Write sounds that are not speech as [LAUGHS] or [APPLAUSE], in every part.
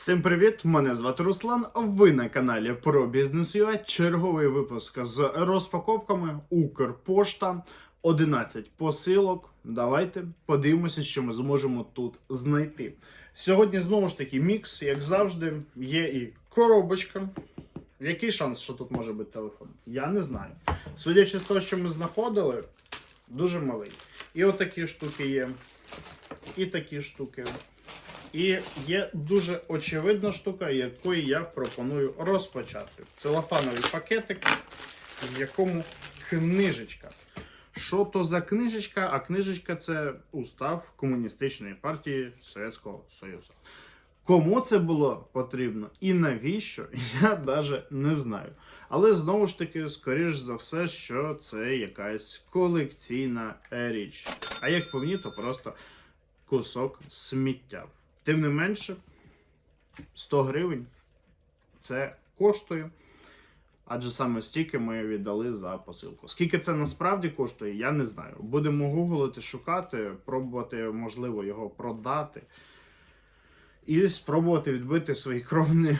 Всім привіт! Мене звати Руслан. Ви на каналі про бізнес UA. Черговий випуск з розпаковками Укрпошта. 11 посилок. Давайте подивимося, що ми зможемо тут знайти. Сьогодні знову ж таки мікс, як завжди, є і коробочка. Який шанс, що тут може бути телефон? Я не знаю. Судячи з того, що ми знаходили, дуже малий. І отакі штуки є. І такі штуки. І є дуже очевидна штука, якою я пропоную розпочати. Целофановий пакетик, в якому книжечка. Що то за книжечка? А книжечка це устав Комуністичної партії Совєтського Союзу. Кому це було потрібно і навіщо, [LAUGHS] я навіть не знаю. Але знову ж таки, скоріш за все, що це якась колекційна річ. А як по мені, то просто кусок сміття. Тим не менше, 100 гривень це коштує. Адже саме стільки ми віддали за посилку. Скільки це насправді коштує, я не знаю. Будемо гуглити, шукати, пробувати, можливо, його продати. І спробувати відбити свої кровні,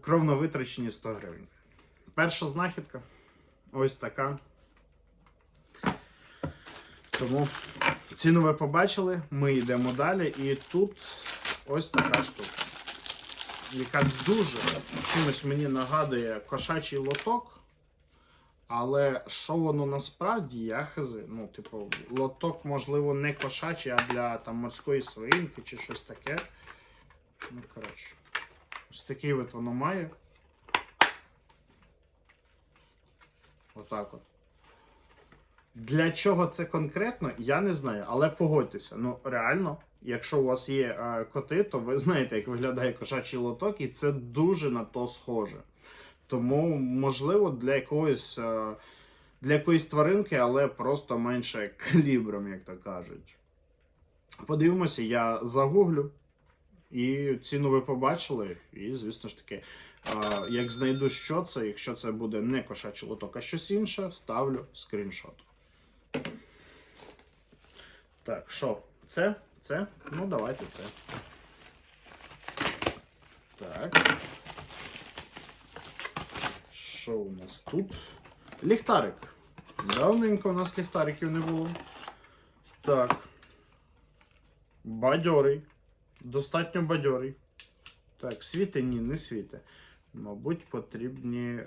кровно витрачені 100 гривень. Перша знахідка ось така. Тому ціну ви побачили, ми йдемо далі. І тут ось така штука, яка дуже чимось мені нагадує кошачий лоток. Але що воно насправді, я хази. Ну, типу, лоток, можливо, не кошачий, а для там морської свинки чи щось таке. Ну, коротше, ось такий от воно має. Отак от. Для чого це конкретно, я не знаю, але погодьтеся. Ну, реально, якщо у вас є е, коти, то ви знаєте, як виглядає кошачий лоток, і це дуже на то схоже. Тому, можливо, для якоїсь, е, для якоїсь тваринки, але просто менше калібром, як то кажуть. Подивимося, я загуглю. І ціну ви побачили, і, звісно ж таки, е, як знайду, що це, якщо це буде не кошачий лоток, а щось інше, вставлю скріншот. Так, що? Це? Це? Ну, давайте це. Так. Що у нас тут? Ліхтарик. Давненько у нас ліхтариків не було. Так. Бадьорий. Достатньо бадьорий. Так, світи ні, не світи. Мабуть, потрібні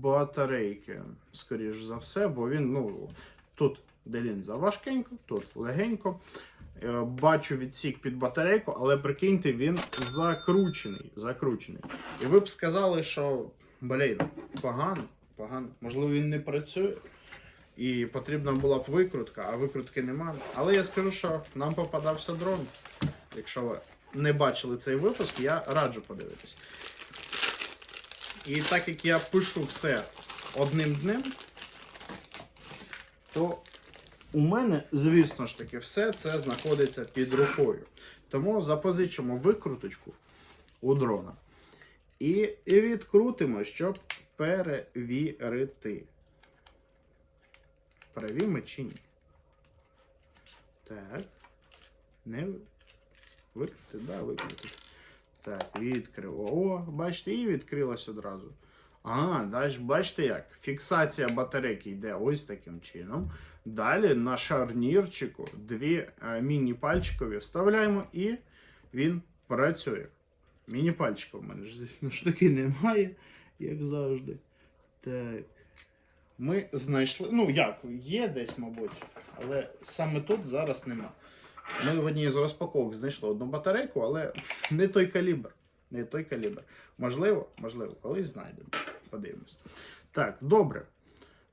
батарейки, скоріш за все, бо він, ну, тут де лінза важкенько, тут легенько. Е, Бачу відсік під батарейку, але прикиньте, він закручений. закручений. І ви б сказали, що блін, погано, погано. Можливо, він не працює. І потрібна була б викрутка, а викрутки немає. Але я скажу, що нам попадався дрон. Якщо ви не бачили цей випуск, я раджу подивитись. І так як я пишу все одним днем, то у мене, звісно ж таки, все це знаходиться під рукою. Тому запозичимо викруточку у дрона. І, відкрутимо, щоб перевірити. Праві ми чи ні. Так. Не викрути, да, викрути. Так, відкрив. О, бачите, і відкрилась одразу. А, далі бачите як? Фіксація батарейки йде ось таким чином. Далі на шарнірчику дві е, міні-пальчикові вставляємо і він працює. Міні-пальчика в мене ж звісно ж таки немає, як завжди. Так. Ми знайшли. Ну, як, є десь, мабуть, але саме тут зараз нема. Ми в одній з розпаковок знайшли одну батарейку, але не той калібр. Не той калібр. Можливо, можливо, колись знайдемо. Подивимось. Так, добре.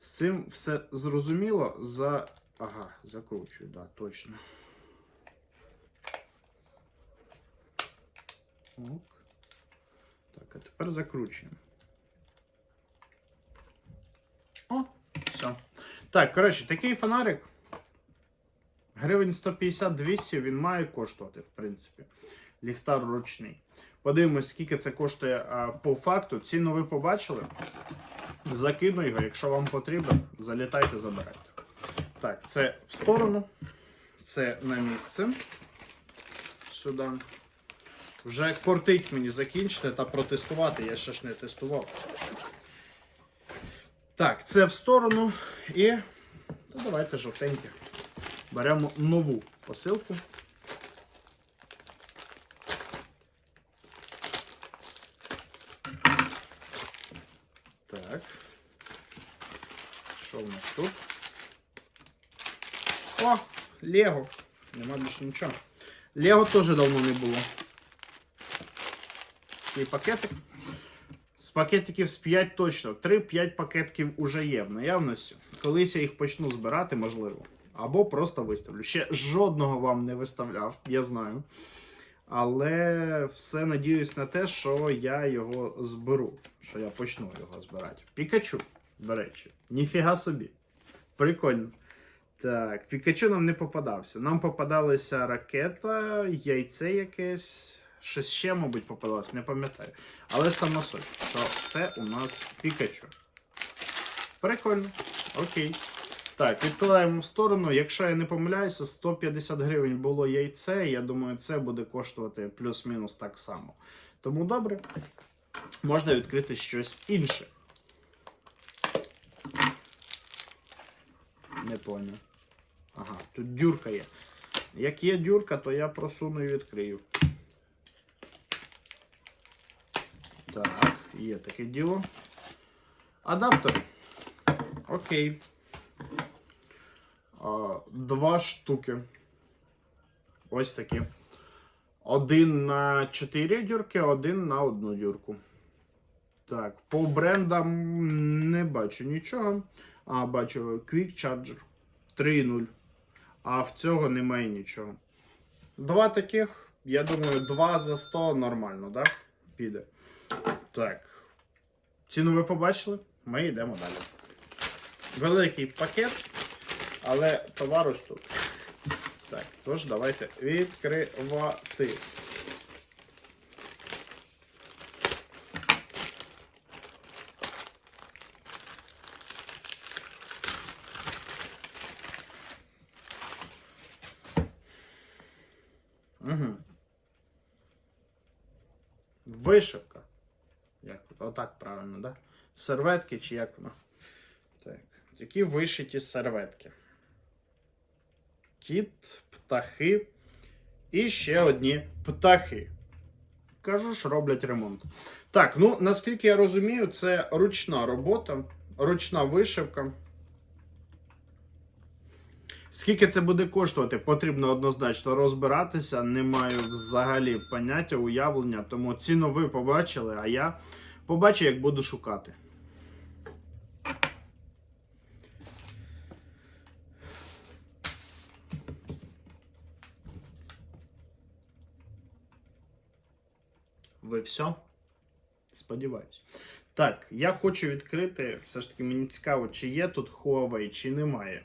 З цим все зрозуміло. За. Ага, закручую, да, точно. Ок. Так, а тепер закручуємо. О, все. Так, коротше, такий фонарик. Гривень 150-200 він має коштувати, в принципі. Ліхтар ручний. Подивимось, скільки це коштує по факту. Ціну ви побачили. Закину його, якщо вам потрібно, залітайте, забирайте. Так, це в сторону. Це на місце. Сюди. Вже кортить мені закінчити та протестувати, я ще ж не тестував. Так, це в сторону. І та давайте жовтеньке. Беремо нову посилку. Так. В нас тут? О, Лего. Нема більше нічого. Лего теж давно не було. Такий пакетик. З пакетиків з 5 точно. 3-5 пакетиків уже є в наявності. Колись я їх почну збирати, можливо. Або просто виставлю. Ще жодного вам не виставляв, я знаю. Але все надіюсь на те, що я його зберу. Що я почну його збирати. Пікачу, до речі. Ніфіга собі. Прикольно. Так, Пікачу нам не попадався. Нам попадалася ракета, яйце якесь. Щось ще, мабуть, попадалось, не пам'ятаю. Але сама суть, що це у нас Пікачу. Прикольно. Окей. Так, відкладаємо в сторону. Якщо я не помиляюся, 150 гривень було яйце. Я думаю, це буде коштувати плюс-мінус так само. Тому добре, можна відкрити щось інше. Не поняв. Ага, тут дюрка є. Як є дюрка, то я просуну і відкрию. Так, є таке діло. Адаптер. Окей. Два штуки. Ось такі. Один на 4 дюрки, один на одну дюрку. Так, по брендам не бачу нічого. А, бачу Quick Charger 3.0. А в цього немає нічого. Два таких, я думаю, 2 за 100 нормально, так? Піде. Так. Ціну ви побачили? Ми йдемо далі. Великий пакет, але товар ось тут. Так, тож давайте відкривати. Вишивка. Як? Отак правильно, да? Серветки чи як воно? Так. Такі вишиті серветки. Кіт, птахи і ще одні птахи. Кажу ж, роблять ремонт. Так, ну наскільки я розумію, це ручна робота, ручна вишивка. Скільки це буде коштувати, потрібно однозначно розбиратися. Не маю взагалі поняття, уявлення, тому ціну ви побачили, а я побачу, як буду шукати. Ви все? Сподіваюсь. Так, я хочу відкрити. Все ж таки, мені цікаво, чи є тут Huawei, чи немає.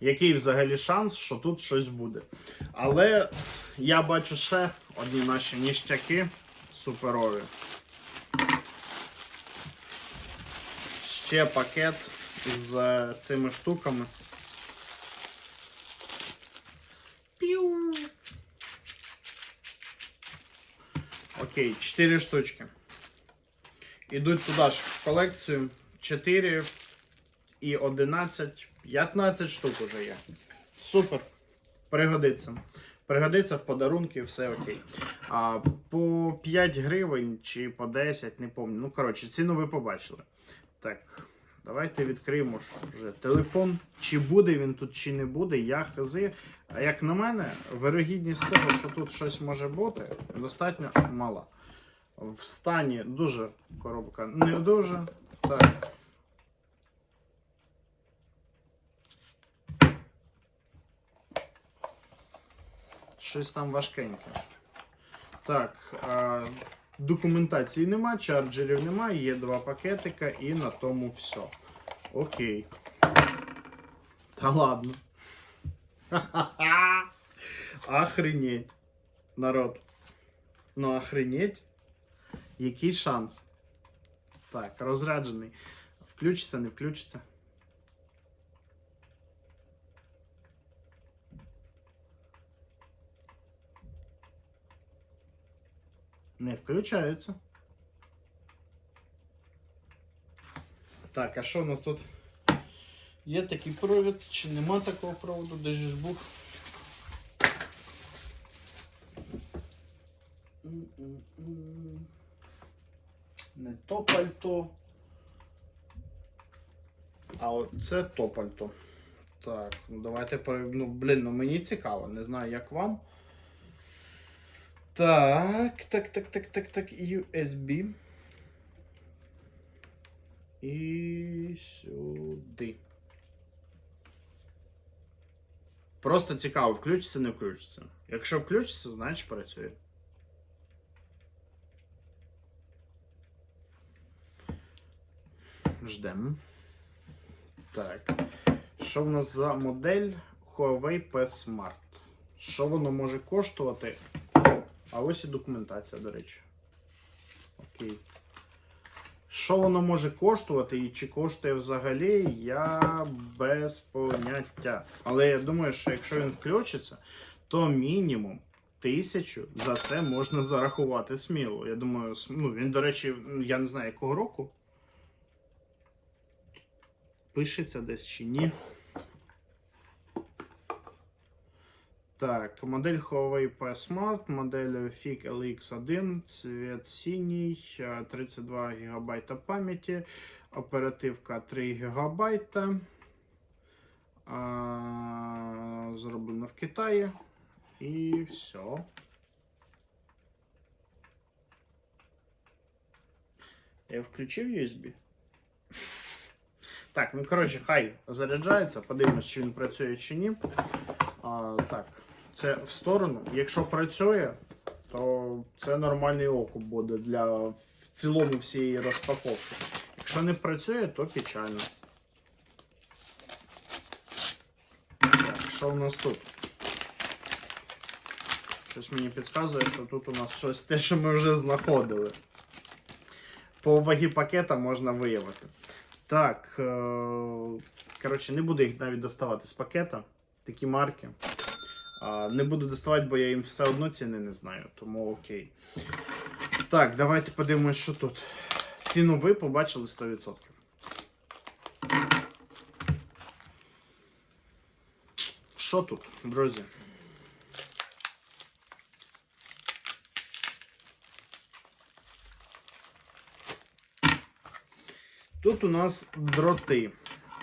Який взагалі шанс, що тут щось буде. Але я бачу ще одні наші ніштяки суперові. Ще пакет з е, цими штуками. Піу. Окей, 4 штучки. Ідуть туди ж в колекцію. 4 і 11, 15 штук уже є. Супер. Пригодиться. Пригодиться в подарунки, все окей. А, по 5 гривень чи по 10, не пам'ятаю. Ну, коротше, ціну ви побачили. Так, давайте відкриємо вже телефон. Чи буде він тут, чи не буде, я хази. А як на мене, вирогідність того, що тут щось може бути, достатньо мала. В стані дуже коробка не дуже. Так. Щось там важкеньке. Так, а, документації нема, чарджерів нема, є два пакетика і на тому все. Окей. Та ладно. Ха-ха-ха. [LAUGHS] Охренеть. Народ. Ну, охренеть. Який шанс? Так, розряджений. Включиться, не включиться. Не включається. Так, а що у нас тут? Є такий провід, чи нема такого проводу, де ж був? Не то пальто. А от це то пальто. Так, ну давайте Ну, блін, ну мені цікаво, не знаю, як вам. Так, так, так, так, так, так, USB. І сюди. Просто цікаво, включиться, не включиться. Якщо включиться, значить працює. Ждемо. Так. Що в нас за модель Huawei P Smart? Що воно може коштувати? А ось і документація, до речі. Окей. Що воно може коштувати і чи коштує взагалі, я без поняття. Але я думаю, що якщо він включиться, то мінімум тисячу за це можна зарахувати сміло. Я думаю, ну, він, до речі, я не знаю якого року. Пишеться десь чи ні. Так, модель Huawei P Smart, модель FIG LX1, цвет синій, е, 32 ГБ пам'яті, оперативка 3 ГБ. Зроблено в Китаї. І все. Я включив USB. Так, ну коротше, хай заряджається, подивимось, чи він працює чи ні. А, так, це в сторону. Якщо працює, то це нормальний окуп буде для в цілому всієї розпаковки. Якщо не працює, то печально. Так, що в нас тут? Щось мені підказує, що тут у нас щось те, що ми вже знаходили. По вагі пакета можна виявити. Так, е, коротше, не буду їх навіть доставати з пакета. Такі марки. Не буду доставати, бо я їм все одно ціни не знаю, тому окей. Так, давайте подивимось, що тут. Ціну ви побачили 100%. Що тут, друзі? Тут у нас дроти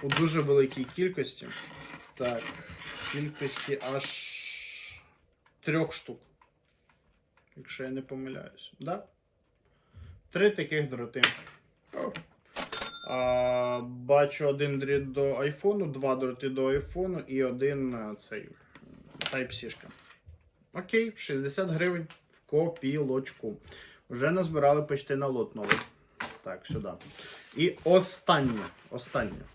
у дуже великій кількості. Так, кількості аж трьох штук. Якщо я не помиляюсь. Да? Три таких дроти. А, бачу один дріт до айфону, два дроти до айфону і один цей Type-C. Окей, 60 гривень в копілочку. Вже назбирали почти на лот новий. Так, сюди. І останнє. Останнє.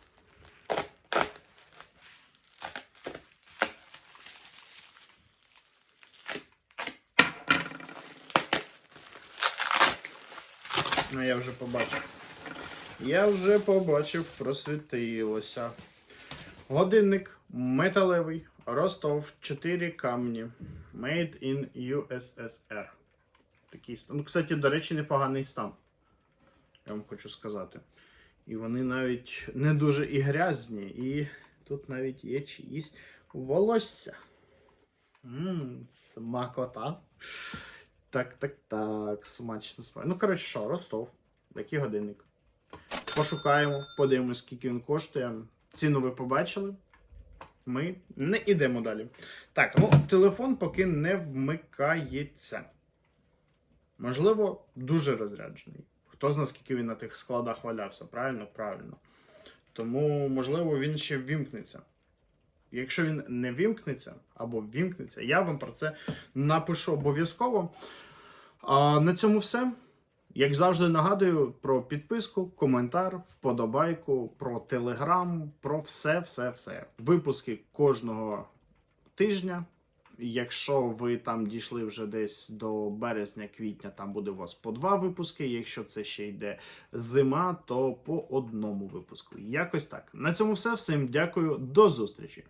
Ну, я вже побачив. Я вже побачив, просвітилося. Годинник металевий. Ростов 4 камні. Made in USSR. Такий стан. Ну, кстати, до речі, непоганий стан. Я вам хочу сказати. І вони навіть не дуже і грязні, і тут навіть є чиїсь волосся. Ммм, смакота. Так, так, так, смачно смачно. Ну, коротше, що, Ростов. Який годинник. Пошукаємо, подивимось, скільки він коштує. Ціну ви побачили. Ми не йдемо далі. Так, ну, телефон поки не вмикається. Можливо, дуже розряджений. Хто знає, скільки він на тих складах валявся, правильно? Правильно. Тому, можливо, він ще ввімкнеться. Якщо він не вімкнеться або ввімкнеться, я вам про це напишу обов'язково. А на цьому все. Як завжди, нагадую про підписку, коментар, вподобайку, про телеграм, про все, все, все. Випуски кожного тижня. Якщо ви там дійшли вже десь до березня-квітня, там буде у вас по два випуски. Якщо це ще йде зима, то по одному випуску. Якось так. На цьому все. Всім дякую, до зустрічі.